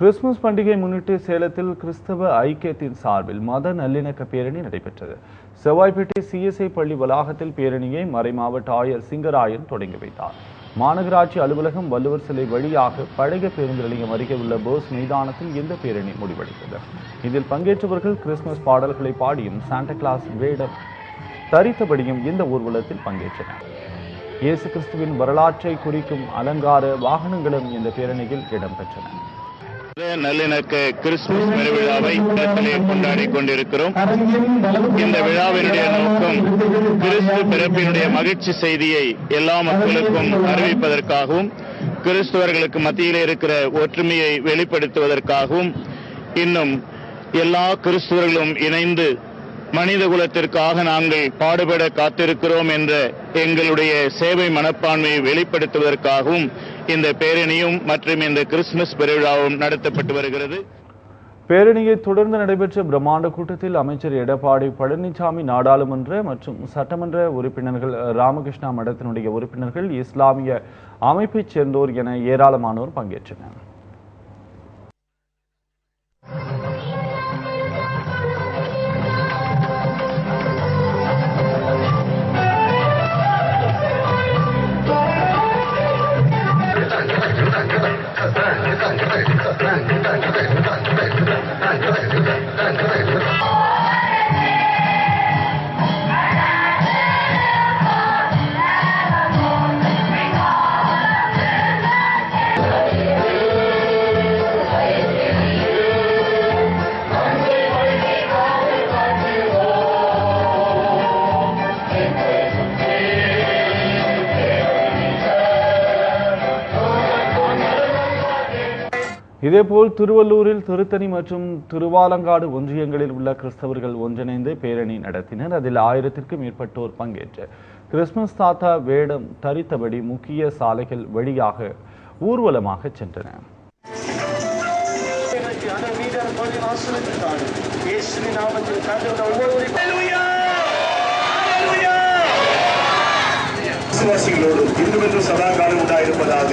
Christmas பண்டிகை முன்னிட்டு சேலத்தில் கிறிஸ்தவ ஐக்கியத்தின் சார்பில் மத நல்லிணக்க பேரணி நடைபெற்றது. செவ்வாய்ப்பேட்டை சிஎஸ்ஐ பள்ளி வளாகத்தில் பேரணியை மறைமாவட்ட ஆயர் சிங்கராயன் தொடங்கி வைத்தார். மாநகராட்சி அலுவலகம் வள்ளுவர் சிலை வழியாக பழைய பேருந்து நிலையம் அருகே உள்ள போஸ் மைதானத்தில் இந்த பேரணி முடிவடைந்தது. இதில் பங்கேற்றவர்கள் கிறிஸ்துமஸ் பாடல்களை பாடியும் சாண்டா கிளாஸ் வேடம் தரித்தபடியும் இந்த ஊர்வலத்தில் பங்கேற்றனர். இயேசு கிறிஸ்துவின் வரலாற்றை குறிக்கும் அலங்கார வாகனங்களும் இந்த பேரணியில் இடம்பெற்றன. நல்லிணக்க கிறிஸ்துமஸ் பெருவிழாவை இடத்திலே கொண்டாடி கொண்டிருக்கிறோம். இந்த விழாவினுடைய நோக்கம் கிறிஸ்து பிறப்பினுடைய மகிழ்ச்சி செய்தியை எல்லா மக்களுக்கும் அறிவிப்பதற்காகவும் கிறிஸ்துவர்களுக்கு மத்தியிலே இருக்கிற ஒற்றுமையை வெளிப்படுத்துவதற்காகவும் இன்னும் எல்லா கிறிஸ்துவர்களும் இணைந்து மனித குலத்திற்காக நாங்கள் பாடுபட காத்திருக்கிறோம் என்ற எங்களுடைய சேவை மனப்பான்மையை வெளிப்படுத்துவதற்காகவும் இந்த பேரணியும் மற்றும் இந்த கிறிஸ்துமஸ் பெருவிழாவும் நடத்தப்பட்டு வருகிறது. பேரணியை தொடர்ந்து நடைபெற்ற பிரம்மாண்ட கூட்டத்தில் அமைச்சர் எடப்பாடி பழனிசாமி நாடாளுமன்ற மற்றும் சட்டமன்ற உறுப்பினர்கள் ராமகிருஷ்ணா மடத்தினுடைய உறுப்பினர்கள் இஸ்லாமிய அமைப்பைச் சேர்ந்தோர் என ஏராளமானோர் பங்கேற்றனர். இதேபோல் திருவள்ளூரில் திருத்தணி மற்றும் திருவாலங்காடு ஒன்றியங்களில் உள்ள கிறிஸ்தவர்கள் ஒன்றிணைந்து பேரணி நடத்தினர். அதில் ஆயிரத்திற்கும் மேற்பட்டோர் பங்கேற்று கிறிஸ்துமஸ் தாத்தா வேடம் தரித்தபடி முக்கிய சாலைகள் வழியாக ஊர்வலமாக சென்றனர். விசுவாசிகளோடு சதா காலம் உண்டாயிருப்பதாக